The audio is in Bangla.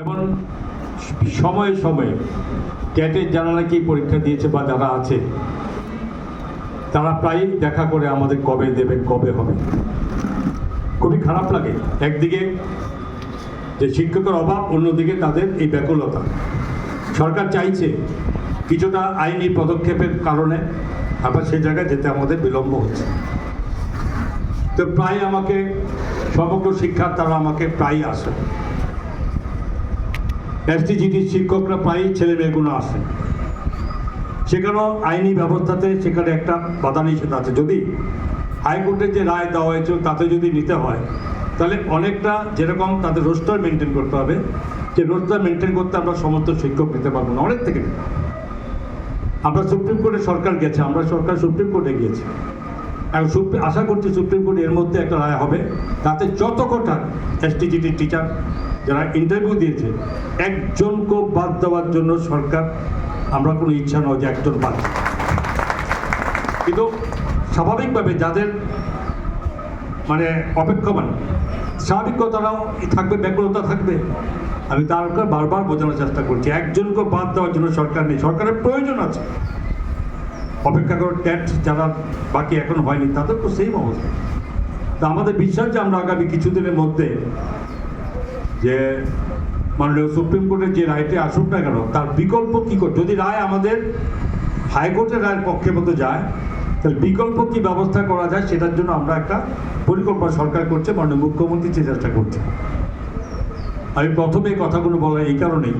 যেমন সময়ে সময়ে ক্যাটের যারা নাকি পরীক্ষা দিয়েছে বা যারা আছে, তারা প্রায়ই দেখা করে আমাদের কবে দেবে, কবে হবে। খুবই খারাপ লাগে। একদিকে যে শিক্ষকের অভাব, অন্যদিকে তাদের এই ব্যাকুলতা। সরকার চাইছে কিছুটা আইনি পদক্ষেপের কারণে আবার সে জায়গায় যেতে আমাদের বিলম্ব হচ্ছে। তো প্রায় আমাকে, সমগ্র শিক্ষার তারা আমাকে প্রায়ই আসে। এসটিজিটির শিক্ষকরা প্রায়ই ছেলে মেয়েগুলো আসে। সেখানেও আইনি ব্যবস্থাতে সেখানে একটা বাধা নিষেধ আছে। যদি হাইকোর্টের যে রায় দেওয়া হয়েছিল তাতে যদি নিতে হয়, তাহলে অনেকটা যেরকম তাদের রোস্টার মেনটেন করতে হবে, যে রোস্টার মেনটেন করতে আমরা সমস্ত শিক্ষক নিতে পারব না, অনেক থেকে আমরা সুপ্রিম কোর্টে সরকার গেছে, আমরা সরকার সুপ্রিম কোর্টে গিয়েছি। সুপ্রিম আশা করছি সুপ্রিম কোর্ট এর মধ্যে একটা রায় হবে। তাতে যত কটা এসটিজিটি টিচার যারা ইন্টারভিউ দিয়েছে একজনকে বাদ দেওয়ার জন্য সরকার, আমরা কোনো ইচ্ছা নয় যে একজন বাদ। কিন্তু স্বাভাবিকভাবে যাদের মানে অপেক্ষমান স্বাভাবিক তারাও থাকবে ব্যাকুলতা থাকবে। আমি তারকে বারবার বোঝানোর চেষ্টা করছি একজনকে বাদ দেওয়ার জন্য সরকার নেই। সরকারের প্রয়োজন আছে। অপেক্ষা করে ট্যাক্স যারা বাকি এখন হয়নি, তাদের তো সেম অবস্থা। তা আমাদের বিশ্বাস যে আমরা আগামী কিছুদিনের মধ্যে যে মাননীয় সুপ্রিম কোর্টের যে রায়টি আসুক না কেন, তার বিকল্প কী করে? যদি রায় আমাদের হাইকোর্টের রায়ের পক্ষে মতো যায়, তাহলে বিকল্প কি ব্যবস্থা করা যায় সেটার জন্য আমরা একটা পরিকল্পনা সরকার করছে, মাননীয় মুখ্যমন্ত্রী চেষ্টা করছে। আমি প্রথমে কথাগুলো বলা এই কারণেই